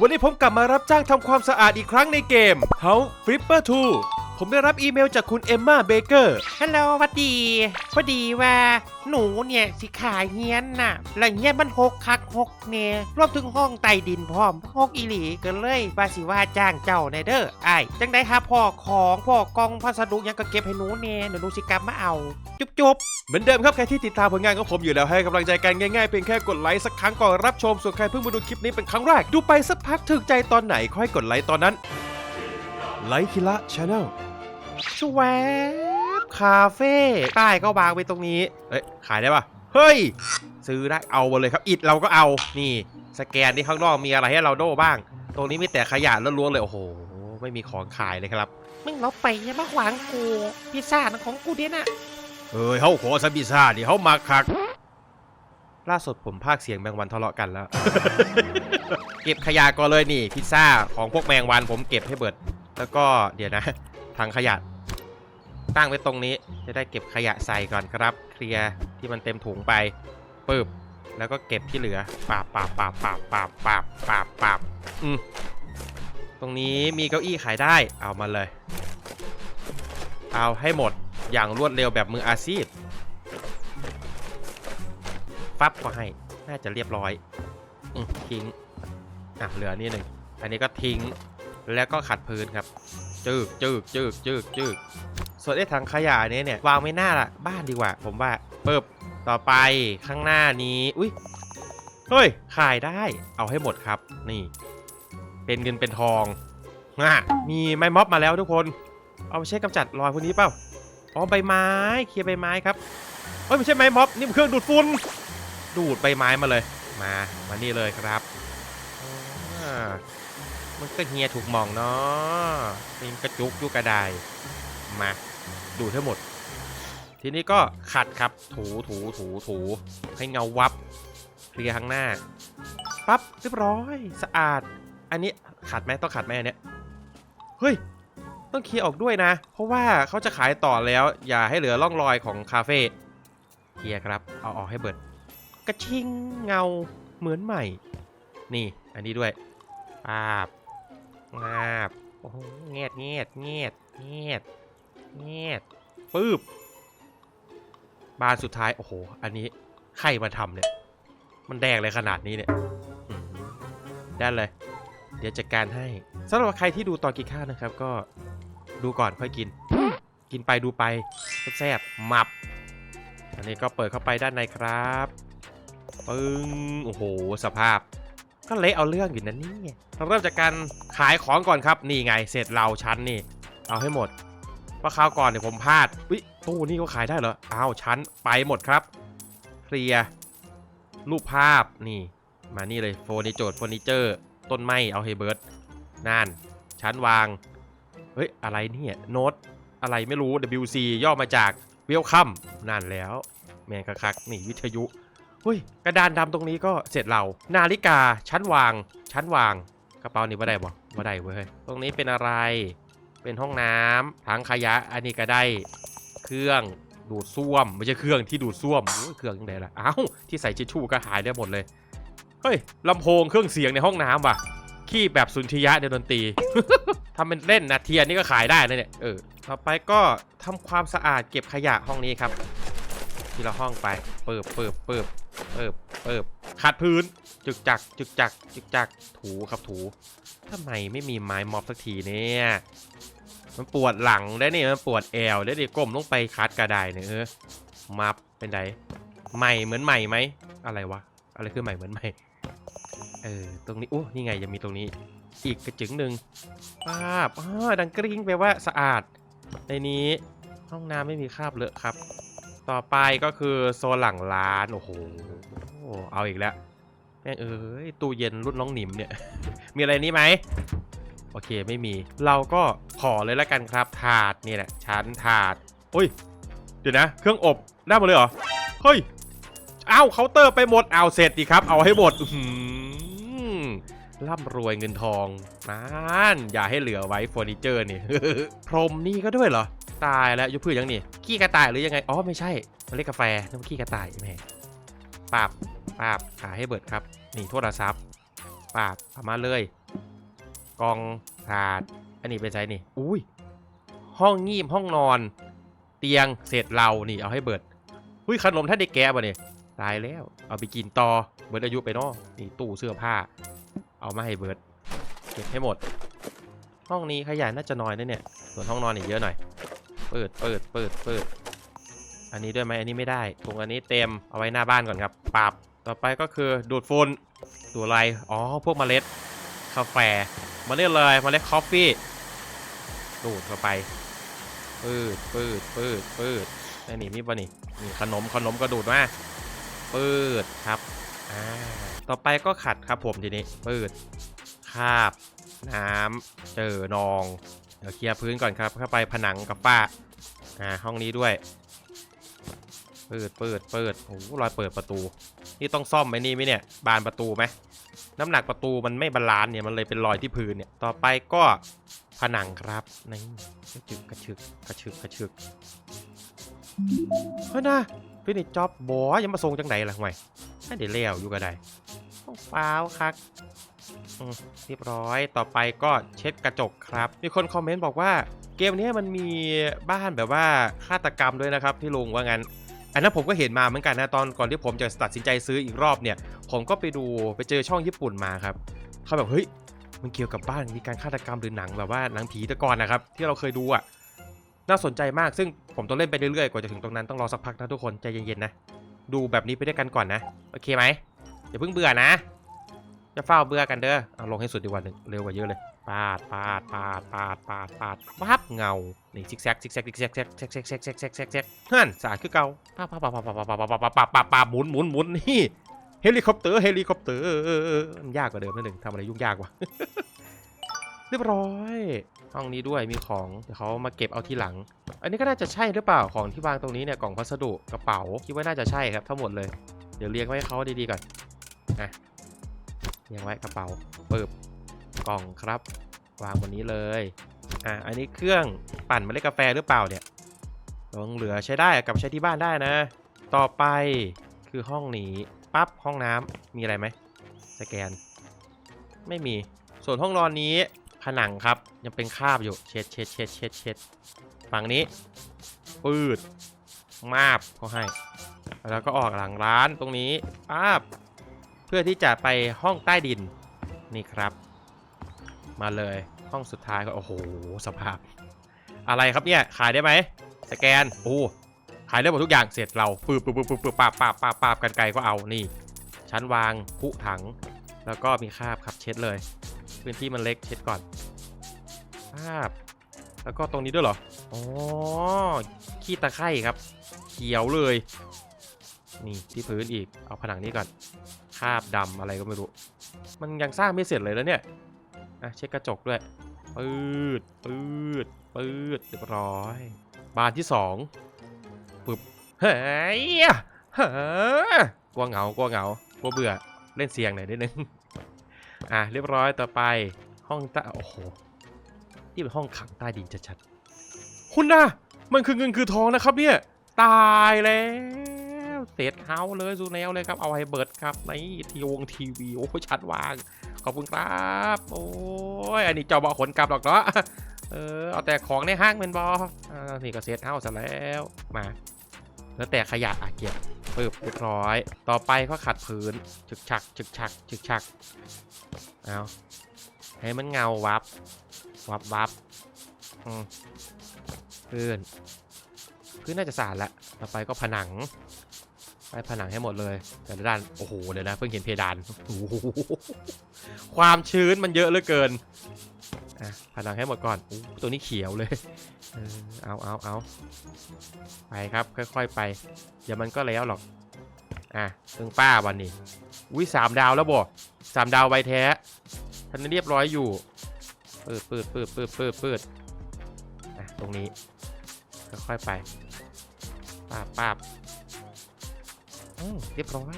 วันนี้ผมกลับมารับจ้างทำความสะอาดอีกครั้งในเกม House Flipper 2 ผมได้รับอีเมลจากคุณเอมมาเบเกอร์ฮัลโหลหวัดดีพอดีว่า หนูเนี่ยสิขายเฮียนน่ะแล้วเฮียนมันหกคักหกเนี่ยรวมถึงห้องใต้ดินพร้อมหกอีหลีกันเลยว่าสิว่าจ้างเจ้าในเด้อไอ้ายจังได้ครับพ่อของพ่อกองพัสดุหยังก็เก็บให้หนูเนี่ยเดี๋ยวหนูสิกลับมาเอา จุ๊บจุ๊บเหมือนเดิมครับ ใครที่ติดตามผลงานของผมอยู่แล้วให้กำลังใจกันง่ายๆเพียงแค่กดไลค์สักครั้งก่อนรับชมส่วนใครเพิ่งมาดูคลิปนี้เป็นครั้งแรก ดูไปสักพักถึกใจตอนไหนค่อยกดไลค์ตอนนั้นไลค์คิละชาแนล ชวบคาเฟ่ป้ายก็วางไว้ตรงนี้ เอ้ย ขายได้ปะเฮ้ย ซื้อได้ เอาหมดเลยครับ อิดเราก็เอา นี่ สแกนที่ข้างนอกมีอะไรให้เราโดบ้าง ตรงนี้มีแต่ขยะล้วนๆเลย โอ้โห ไม่มีของขายเลยครับ มึงเราไปอยังมาขวางกู พิซซ่านะของกูเดียน่ะเอ้ยเขาขอซาบิซ่าดิเขามาคัก ล่าสุดผมพากย์เสียงแมงวันทะเลาะกันแล้ว เก็บขยะก่อนเลยนี่ พิซซ่าของพวกแมงวันผมเก็บให้เบิด แล้วก็เดี๋ยวนะถังขยะ ตั้งไว้ตรงนี้ จะได้เก็บขยะใส่ก่อนครับ เคลียร์ที่มันเต็มถุงไปปึ๊บแล้วก็เก็บที่เหลือปาบปาบปาบปาบปาบปาบปาบปาบอืมตรงนี้มีเก้าอี้ขายได้เอามาเลย เอาให้หมดอย่างรวดเร็วแบบมืออาชีพฟับก็ให้น่าจะเรียบร้อยอทิ้งอะเหลือนี่หนึ่งอันนี้ก็ทิ้งแล้วก็ขัดพื้นครับ จึกจึกจึกจึกจึก ส่วนไอ้ถังขยะเนี้เนี่ยวางไม่น่าละบ้านดีกว่า ผมว่าปึบต่อไปข้างหน้านี้ อุ้ยเฮ้ยขายได้ เอาให้หมดครับ นี่ เป็นเงินเป็นทองอะมีไม้ม็อบมาแล้วทุกคน เอาไปใช้กำจัดรอยพวกนี้เปล่าอ๋อใบไม้เคลียร์ใบไม้ครับเฮ้ยไม่ใช่ไม้ม็อบนี่มันเครื่องดูดฝุ่นดูดใบไม้มาเลย มามานี่เลยครับอ่ามันก็เฮียถูกมองเนาะเป็นกระจุกยุกระไดมา ดูดให้หมด ทีนี้ก็ขัดครับ ถูถูถูถูให้เงาวับเคลียร์ข้างหน้าปั๊บเรียบร้อยสะอาด อันนี้ขัดไหมต้องขัดไหมอันเนี้ยเฮ้ยต้องเคลียร์ออกด้วยนะ เพราะว่าเขาจะขายต่อแล้ว อย่าให้เหลือร่องรอยของคาเฟ่เคลียร์ครับ เอาออกให้เบิดกระชิงเงาเหมือนใหม่ นี่ อันนี้ด้วยปาบงาบโอ้โหเงียดเงียดเงียดเงียด เงียดปื๊บบานสุดท้าย โอ้โห อันนี้ใครมาทำเนี่ย มันแดงเลยขนาดนี้เนี่ยได้เลย เดี๋ยวจัดการให้สำหรับใครที่ดูตอนกินข้าวนะครับ ก็ดูก่อนค่อยกิน กินไปดูไปแซ่บๆมับ อันนี้ก็เปิดเข้าไปด้านในครับปึ้งโอ้โห สภาพ ก็เละเอาเรื่องอยู่นะนี่เราเริ่มจากการขายของก่อนครับ นี่ไง เสร็จเราชั้นนี่ เอาให้หมด พราะคราวก่อนเนี่ยผมพลาดอุ้ยตู้นี่ก็ขายได้เหรออ้าวชั้นไปหมดครับเคลียร์รูปภาพนี่ มานี่เลยเฟอร์นิเจอร์เฟอร์นิเจอร์ ต้นไม้เอาให้เบิร์ดนั่นชั้นวาง เฮ้ย อะไรเนี่ยโน้ตอะไรไม่รู้ WC ย่อมาจาก Welcome นั่นแล้ว แมงคักนี่วิทยุเฮ้ยกระดานดำตรงนี้ก็เสร็จเรา นาฬิกาชั้นวาง ชั้นวางกระเป๋านี่ว่าได้บ่ว่าได้เว้ยตรงนี้เป็นอะไร เป็นห้องน้ำถังขยะอันนี้ก็ได้เครื่องดูดซ่วมไม่ใช่เครื่องที่ดูดซ่วมเครื่องยังไงล่ะอ้าวที่ใส่ชิชชู่ก็หายได้หมดเลยเฮ้ยลำโพงเครื่องเสียงในห้องน้ำว่ะขี้แบบสุนทรียะในดนตรีทำเป็นเล่นนะเทียนนี่ก็ขายได้นะเนี่ยเออต่อไปก็ทำความสะอาดเก็บขยะห้องนี้ครับทีละห้องไปเปิบเปิบเปิบเปิบเปิบขัดพื้น จึกจักจึกจักจึกจักถูครับถูทำไมไม่มีไม้มอบสักทีเนี่ยมันปวดหลังได้นี่มันปวดแอวได้ดิก้มลงไปคัดกระไดเนี่ยเออมับเป็นไดใหม่เหมือนใหม่ไหมอะไรวะอะไรคือใหม่เหมือนใหม่เออตรงนี้โอ้นี่ไงยังมีตรงนี้ อีกกระจึงหนึ่งป้าบอ๋อดังกริ้งแปลว่าสะอาด ในนี้ห้องน้ำไม่มีคราบเลอะครับ ต่อไปก็คือโซนหลังร้านโอ้โหเอาอีกแล้ว แม่งเอ้ยตู้เย็นรุ่นน้องหนิมเนี่ย มีอะไรนี้ไหมโอเคไม่มี เราก็ขอเลยแล้วกันครับ ถาดนี่แหละชั้นถาดเฮ้ยเดี๋ยวนะ เครื่องอบได้หมดเลยเหรอเฮ้ยอ้าวเคาน์เตอร์ไปหมดเอาเสร็จดีครับ เอาให้หมดหือร่ำรวยเงินทองนั่นอย่าให้เหลือไว้เฟอร์นิเจอร์นี่พรมนี่ก็ด้วยเหรอ ตายแล้วยุพืชยังนี่ขี้กระต่ายหรือยังไง อ๋อไม่ใช่มันเรียกกาแฟนั่นขี้กระต่ายแม่ ปาบปาบขาให้เบิดครับ นี่โทรศัพท์ปาบเอามาเลยกองถาด อันนี้เป็นไซนี่ อุ้ย ห้องงีบห้องนอน เตียงเศษเรานี่เอาให้เบิด อุ้ยขนมท่านได้แกะป่ะเนี่ยตายแล้ว เอาไปกินต่อ เบิดอายุไปเนอะนี่ตู้เสื้อผ้า เอามาให้เบิด เก็บให้หมด ห้องนี้ขยะน่าจะน้อยนะเนี่ย ส่วนห้องนอนอีกเยอะหน่อย เปิด เปิด เปิด เปิด อันนี้ด้วยไหมอันนี้ไม่ได้ตรงอันนี้เต็มเอาไว้หน้าบ้านก่อนครับปรับต่อไปก็คือดูดฝุ่นดูดอะไรอ๋อพวกเมล็ดกาแฟเมล็ดเลยเมล็ดคอฟฟี่ดูดเข้าไปปืดปืดปืดปืดไอ้นี่มีปะนี่นี่ขนมขนมก็ดูดมาปืดครับอ่าต่อไปก็ขัดครับผมทีนี้ปืดคาบ น้ำเจอนองเดี๋ยวเคลียร์พื้นก่อนครับเข้าไปผนังกับฝ้าอ่าห้องนี้ด้วย เปิดเปิดเปิดโอ้โหรอยเปิดประตู นี่ต้องซ่อมไหมนี่ไหมเนี่ย บานประตูไหมน้ำหนักประตูมันไม่บาลานซ์เนี่ยมันเลยเป็นรอยที่พื้นเนี่ย ต่อไปก็ผนังครับนี่กระชึกกระชึกกระชึกกระชึกเฮ้ยนะฟินิชจ็อบบอยังมาส่งจังไหนล่ะห่วยให้เดี๋ยวเลี้ยวอยู่ก็ได้ต้องเปล่าครับเรียบร้อยต่อไปก็เช็ดกระจกครับ มีคนคอมเมนต์บอกว่าเกมนี้มันมีบ้านแบบว่าฆาตกรรมด้วยนะครับที่ลุงว่างั้น อันนั้นผมก็เห็นมาเหมือนกันนะตอนก่อนที่ผมจะตัดสินใจซื้ออีกรอบเนี่ย ผมก็ไปดูไปเจอช่องญี่ปุ่นมาครับเขาแบบเฮ้ยมันเกี่ยวกับบ้านมีการฆาตกรรมหรือหนังแบบว่าหนังผีต่ก่อนนะครับ ที่เราเคยดูอะน่าสนใจมากซึ่งผมต้องเล่นไปเรื่อยๆกว่าจะถึงตรงนั้นต้องรอสักพักนะทุกคนใจเย็นๆนะดูแบบนี้ไปด้วยกันก่อนนะโอเคไหมอย่าเพิ่งเบื่อนะจะเฝ้าเบื่อกันเด้อเอาลงให้สุดดีกว่าหนึ่งเร็วกว่าเยอะเลย ปาดปาดปาดปาดปาดปาดปั๊บเงา นี่ซิกแซกซิกแซกซิกแซกแซกแซกแซกแซกแซกแซกแซกแซกฮั่นสะอาดคือเก่าปั๊บปั๊บปั๊บปั๊บปั๊บปั๊บปั๊บปั๊บปั๊บปั๊บหมุนหมุนหมุนนี่เฮลิคอปเตอร์เฮลิคอปเตอร์มันยากกว่าเดิมนิดหนึ่งทำอะไรยุ่งยากว่ะเรียบร้อยห้องนี้ด้วยมีของเดี๋ยวเขามาเก็บเอาทีหลัง อันนี้ก็น่าจะใช่หรือเปล่าของที่วางตรงนี้เนี่ยกล่องพัสดุกระเป๋าคิดว่าน่าจะใช่ครับทั้งหมดเลยเดี๋ยวเรียงไว้ให้เขาดีๆก่อนอะเรียงไว้กระเป๋าเปิบ กล่องครับ วางบนนี้เลย อะอันนี้เครื่องปั่นเมล็ดกาแฟหรือเปล่าเนี่ยลงเหลือใช้ได้กับใช้ที่บ้านได้นะ ต่อไปคือห้องนี้ปั๊บห้องน้ำมีอะไรไหมสแกน ไม่มีส่วนห้องนอนนี้ผนังครับยังเป็นคราบอยู่เช็ดเช็ดเช็ดเช็ดเช็ดฝั่งนี้ปืดมาบเขาให้ แล้วก็ออกหลังร้านตรงนี้ป้าบเพื่อที่จะไปห้องใต้ดินนี่ครับ มาเลยห้องสุดท้ายก็โอ้โหสภาพ อะไรครับเนี่ยขายได้ไหมสแกนโอ้ขายได้หมดทุกอย่างเสร็จเราปืบปืบปืบปืบปาบปาบปาบปาบกันไกลก็เอานี่ ชั้นวางคุถัง แล้วก็มีคาบครับเช็ดเลย พื้นที่มันเล็กเช็ดก่อนคาบแล้วก็ตรงนี้ด้วยเหรออ๋อขี้ตะไคร่ครับ เขียวเลยนี่ที่พื้นอีกเอาผนังนี้ก่อนคาบดำอะไรก็ไม่รู้ มันยังสร้างไม่เสร็จเลยแล้วเนี่ย อะเช็ดกระจกด้วยปืดปืดปืดเรียบร้อย บานที่สองปึ๊บเฮ้ยเฮ้กลัวเหงากลัวเหงากลัวเบื่อเล่นเสียงหน่อยนิดนึงอะเรียบร้อยต่อไปห้องใต้โอ้โหนี่เป็นห้องขังใต้ดินชัดๆคุณนะมันคือเงินคือทองนะครับเนี่ยตายแล้วเศษเฮาเลยสูแนวเลยครับเอาไว้เบิร์ดครับในทีวงทีวีโอ้ชัดวาง ขอบคุณครับ โอ้ย อันนี้เจ้าบอขนกลับหรอกเนาะ เออ เอาแต่ของในห้างเป็นบออ่านี่ก็เซตเฮาซะแล้ว มา แล้วแต่ขยะอะเก็บปึ๊บเรียบร้อย ต่อไปก็ขัดพื้นฉึกฉักฉึกฉักฉึกฉัก เอาให้มันเงาวับ วับวับอืมพื้น พื้นน่าจะสะอาดละ ต่อไปก็ผนัง ไปผนังให้หมดเลย แต่ละด้าน โอ้โห เดี๋ยวนะ เพิ่งเห็นเพดานโอ้โหความชื้นมันเยอะเหลือเกินอะผนังให้หมดก่อนอตัวนี้เขียวเลย เอาเอาเอาไปครับ ค่อยๆไป เดี๋ยวมันก็แล้วหรอก อะถึงป้าวันนี้ อุ้ยสามดาวแล้วบ่สามดาวไวแท้ทันเรียบร้อยอยู่เปิดเปิดเปิดเปิดเปิดเปิดอะตรงนี้ ค่อยๆไปป้าป้า อืมเรียบร้อย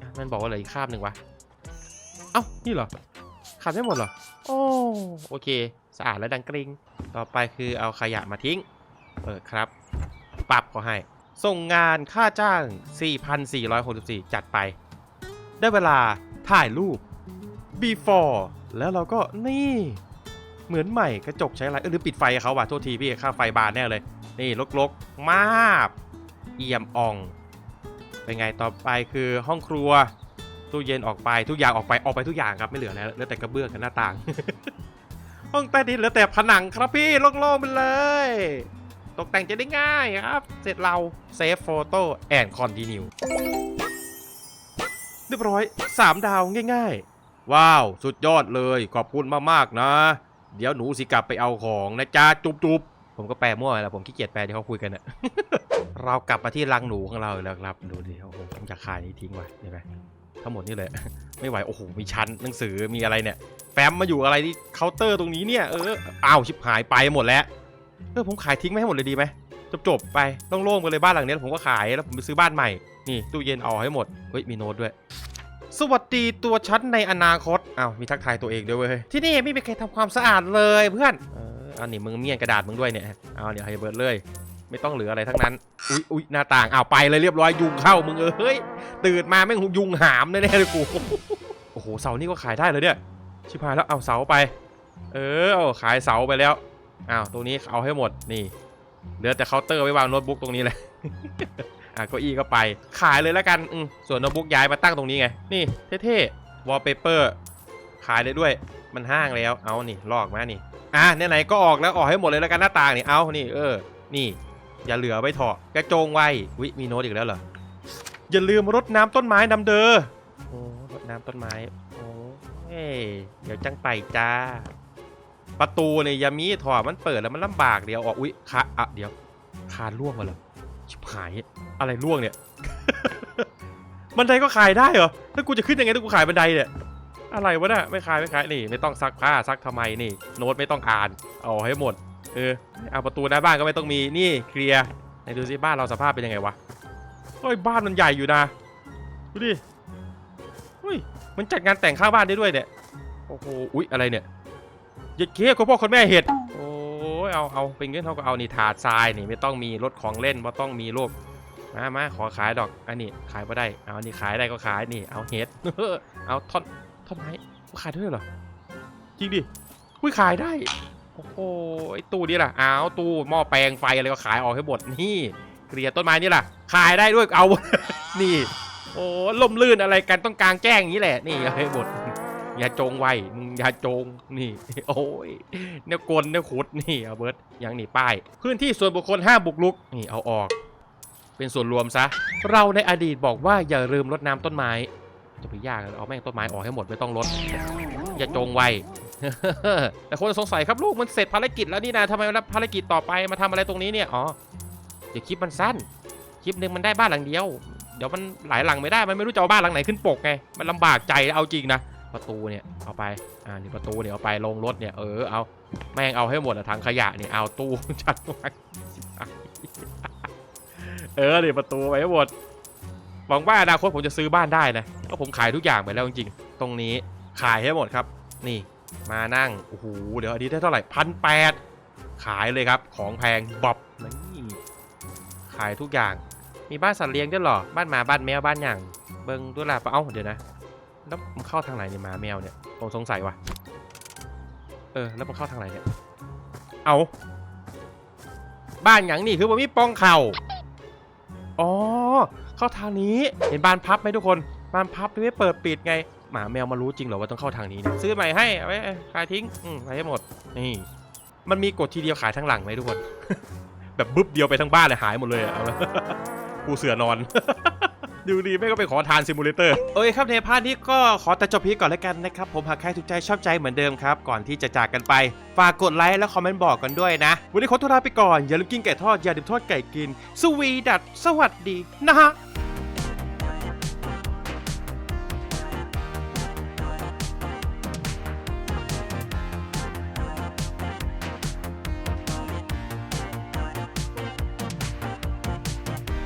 อะมันบอกว่าเหลืออีกคาบหนึ่งวะ เอ้า นี่เหรอขาดไม่หมดเหรอ โอ้โอเค สะอาดและดังกริงต่อไปคือเอาขยะมาทิ้งเปิดครับ ปรับก็ให้ ส่งงานค่าจ้าง 4,464 จัดไป ได้เวลาถ่ายรูป B before แล้วเราก็นี่ เหมือนใหม่กระจกใช้อะไร เออหรือปิดไฟเขาว่ะ โทษทีพี่ค่าไฟบานแน่เลย นี่ลกๆ มาบ เอี่ยมอ่อง เป็นไงต่อไปคือห้องครัวตู้เย็นออกไปทุกอย่างออกไปออกไปทุกอย่างครับไม่เหลือแล้วเหลือแต่กระเบื้องกับหน้าต่าง ห้องใต้ดินเหลือแต่ผนังครับพี่โล่งๆไปเลย ตกแต่งจะได้ง่ายครับ เสร็จเราเซฟโฟโต้แอนคอนติเนียเรียบร้อย 3 ดาวง่ายๆ ว้าว สุดยอดเลยขอบคุณมากๆนะ เดี๋ยวหนูสิกลับไปเอาของนะจ๊ะจุบๆ ผมก็แปลมั่วแล้วผมขี้เกียจแปลที่เขาคุยกันอะ เรากลับมาที่รังหนูของเราแล้วครับ ดูดิโอ้โหผมจะขายนี้ทิ้งไว้เห็นไหมทั้งหมดนี่เลย ไม่ไหว โอ้โห มีชั้นหนังสือมีอะไรเนี่ย แฟ้มมาอยู่อะไรที่เคาน์เตอร์ตรงนี้เนี่ย เอออ้าวชิบหายไปหมดแล้ว เออผมขายทิ้งไม่ให้หมดเลยดีไหมจบจบไปต้องโล่งๆไปเลยบ้านหลังนี้แล้วผมก็ขายแล้วผมไปซื้อบ้านใหม่ นี่ตู้เย็นเอาให้หมด เฮ้ยมีโน้ตด้วยสวัสดีตัวฉันในอนาคตอ้าวมีทักทายตัวเองด้วยเว้ย ที่นี่ไม่มีใครทำความสะอาดเลยเพื่อน เอออานี่มึงเมียนกระดาษมึงด้วยเนี่ย เอาเดี๋ยวให้เบิร์ดเลย ไม่ต้องเหลืออะไรทั้งนั้น อุ๊ยอุ๊ยหน้าต่างอ้าวไปเลยเรียบร้อยยุงเข้ามึงเอ้ยตื่นมาแม่งยุงหามแน่ๆเลยกูโอ้โหเสานี่ก็ขายได้เลยเนี่ยชิบหายแล้วเอาเสาไป เออเอาขายเสาไปแล้วอ้าวตรงนี้เอาให้หมดนี่เหลือแต่เคาน์เตอร์ไว้วางโน้ตบุ๊กตรงนี้เลยอะเก้าอี้ก็ไป ขายเลยแล้วกันอืส่วนโน้ตบุ๊กย้ายมาตั้งตรงนี้ไง นี่เท่ๆวอลเปเปอร์ขายได้ด้วยมันห้างแล้วเอานี่ลอกมานี่อะไหนๆก็ออกแล้วออกให้หมดเลยแล้วกันหน้าต่างนี่เอานี่เออ นี่ อย่าเหลือไว้เถอะกระโจงไว้วิมีโน้ตอีกแล้วเหรออย่าลืมรดน้ำต้นไม้นำเดอโอ้รดน้ำต้นไม้โอ้เฮ้ยเดี๋ยวจังไปจ้า ประตูเนี่ยอยามีถอดมันเปิดแล้วมันลำบากเดี๋ยวออกอุ๊ยคาอะเดี๋ยวคานล่วงมาเหรอชิบหายอะไรล่วงเนี่ยบันไดก็ขายได้เหรอแล้วกูจะขึ้นยังไงถ้ากูขายบันไดเนี่ยอะไรวะน่ะไม่ขายไม่ขายนี่ ไม่ต้องซักผ้าซักทำไมนี่ โน้ตไม่ต้องอ่านเอาให้หมด เออเอาประตูหน้าบ้านก็ไม่ต้องมีนี่เคลียร์ไหนดูสิบ้านเราสภาพเป็นยังไงวะเฮ้ยบ้านมันใหญ่อยู่นะดูดิเฮ้ยมันจัดงานแต่งข้างบ้านได้ด้วยเนี่ยโอ้โหอุ๊ยอะไรเนี่ยเย็ดเค้คุณพ่อคุณแม่เห็ดโอ้ยเอาเอาเป็นเงินเท่ากับเอานี่ถาดทรายนี่ไม่ต้องมีรถของเล่นไม่ต้องมีโลกมามาขอขายดอกอันนี้ขายไม่ได้เอาอันนี้ขายได้ก็ขายนี่เอาเห็ดเอาท่อนท่อนไม้ขายด้ด้วยเหรอจริงดิอุ้ยขายได้ โอ้โหไอตู้นี่ล่ะอ้าวตู้หม้อแปลงไฟอะไรก็ขายออกให้หมดนี่เกลียต้นไม้นี่ล่ะ ขายได้ด้วยเอานี่ โอ้ล่มลื่นอะไรกันต้องกลางแจ้งอย่างนี้แหละ นี่เอาให้หมดอย่าจงไว้มึงอย่าจงนี่ โอ้ยเนี่ยกลเนี่ยขุดนี่เอาเบิร์ดอย่างนี่ป้าย พื้นที่ส่วนบุคคลห้ามบุกรุกนี่เอาออก เป็นส่วนรวมซะ เราในอดีตบอกว่าอย่าลืมรดน้ำต้นไม้ จะไปยากเลยเอาแม่งต้นไม้ออกให้หมดไม่ต้องรดอย่าจงไว้ แต่คนสงสัยครับลูกมันเสร็จภารกิจแล้วนี่นะทำไมรับภารกิจต่อไปมาทำอะไรตรงนี้เนี่ย อ๋อ เดี๋ยวคลิปมันสั้น คลิปหนึ่งมันได้บ้านหลังเดียว เดี๋ยวมันหลายหลังไม่ได้ มันไม่รู้จะเอาบ้านหลังไหนขึ้นปกไง มันลำบากใจเอาจริงนะ ประตูเนี่ยเอาไป อ่า นี่ประตูเนี่ยเอาไปลงรถเนี่ยเออเอา แม่งเอาให้หมดอะถังขยะเนี่ยเอาตู้จัดวางเออเนี่ยประตูไปให้หมดหวังว่าอนาคตผมจะซื้อบ้านได้นะก็ผมขายทุกอย่างไปแล้วจริงๆ ตรงนี้ขายให้หมดครับ นี่ มานั่ง โอ้โห เดี๋ยวอันนี้ได้เท่าไหร่พันแปดขายเลยครับ ของแพงบอบนี่ขายทุกอย่าง มีบ้านสัตว์เลี้ยงด้วยหรอ บ้านหมา บ้านแมว บ้านอย่างเบิ้งด้วยล่ะเอ้า เดี๋ยวนะ แล้วมันเข้าทางไหนเนี่ยหมาแมวเนี่ย ผมสงสัยว่ะ เออ แล้วมันเข้าทางไหนเนี่ย เอา บ้านอย่างนี่คือมันมีปองเข่าอ๋อ เข้าทางนี้ เห็นบ้านพับไหมทุกคนบ้านพับไม่เปิดปิดไง หมาแมวมารู้จริงเหรอว่าต้องเข้าทางนี้เนี่ยซื้อใหม่ให้เอาไว้ขายทิ้งอืมขายให้หมดนี่มันมีกดทีเดียวขายทั้งหลังไหมทุกคน แบบบึ๊บเดียวไปทั้งบ้านเลยหายหมดเลยเอาละกูเสือนอนดูดีไม่ก็ไปขอทานซิมูเลเตอร์โอเคครับในพาร์ทนี้ก็ขอแตัดจบพีก่อนแล้วกันนะครับ ผมหากใครถูกใจชอบใจเหมือนเดิมครับ ก่อนที่จะจากกันไป ฝากกดไลค์และคอมเมนต์บอกกันด้วยนะ วันนี้ขอตัวลาไปก่อน อย่าลืมกินไก่ทอด อย่าลืมทอดไก่กิน สวีดัตสวัสดีนะฮะ